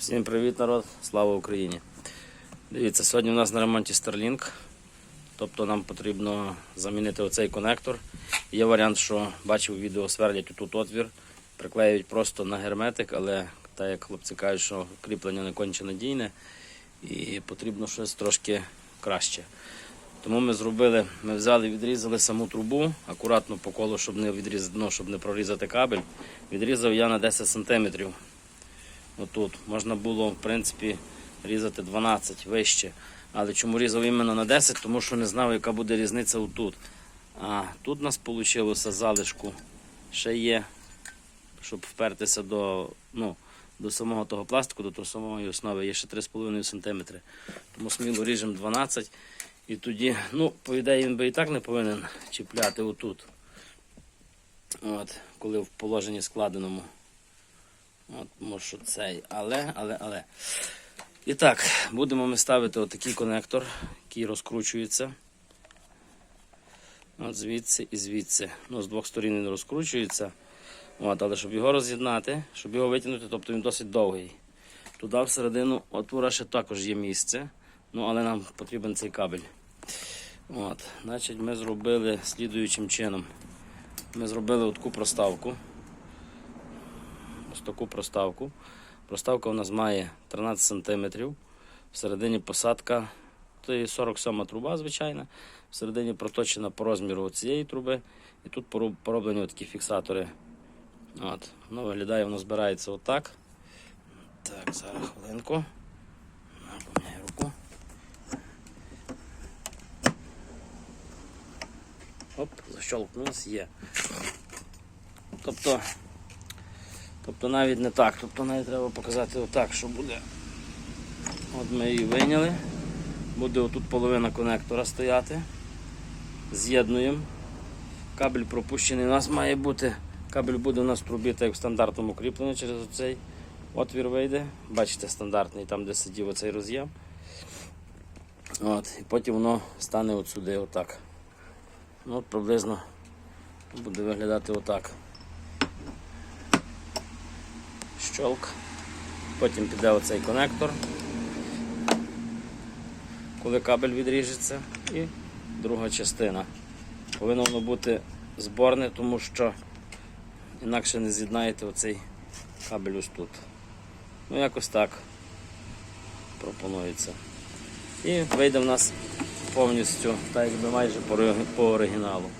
Всім привіт, народ! Слава Україні! Дивіться, сьогодні у нас на ремонті Starlink. Тобто нам потрібно замінити оцей конектор. Є варіант, що бачив відео, сверлять тут отвір, приклеюють просто на герметик, але так як хлопці кажуть, що кріплення не конче надійне і потрібно щось трошки краще. Тому ми зробили, ми взяли, відрізали саму трубу, акуратно по колу, щоб не відріз, ну, щоб не прорізати кабель. Відрізав я на 10 см. Отут. Можна було, в принципі, різати 12 вище. Але чому різав іменно на 10? Тому що не знав, яка буде різниця отут. А тут у нас вийшло залишку. Ще є, щоб впертися до, ну, до самого того пластику, до того самої основи, є ще 3,5 см. Тому сміло ріжемо 12 і тоді, ну, по ідеї, він би і так не повинен чіпляти отут. От, коли в положенні складеному. От, може цей, але, але, але. І так, будемо ми ставити отакий конектор, який розкручується. От звідси і звідси. Ну, з двох сторін він розкручується. От, але щоб його роз'єднати, щоб його витягнути, тобто він досить довгий. Туди всередину отвора ще також є місце. Ну, але нам потрібен цей кабель. От, значить, ми зробили слідуючим чином. Ми зробили таку проставку ось таку проставку. Проставка у нас має 13 см. Всередині посадка, є 47 труба, звичайна. Всередині проточена по розміру цієї труби. І тут пороблені такі фіксатори. От. Воно виглядає, воно збирається отак. Так, зараз хвилинку. Поміняю руку. Оп, защолкнулось, є. Тобто Тобто навіть не так. Тобто навіть треба показати отак, що буде. От ми її вийняли. Буде отут половина конектора стояти. З'єднуємо. Кабель пропущений у нас має бути. Кабель буде у нас в трубі, так як в стандартному кріпленні через оцей отвір вийде. Бачите, стандартний, там де сидів оцей роз'єм. От, і потім воно стане от сюди, отак. Ну, от приблизно буде виглядати отак. Щолк. Потім піде оцей конектор, коли кабель відріжеться, і друга частина. Повинно воно бути зборне, тому що інакше не з'єднаєте оцей кабель ось тут. Ну, якось так пропонується. І вийде в нас повністю, так якби майже по оригіналу.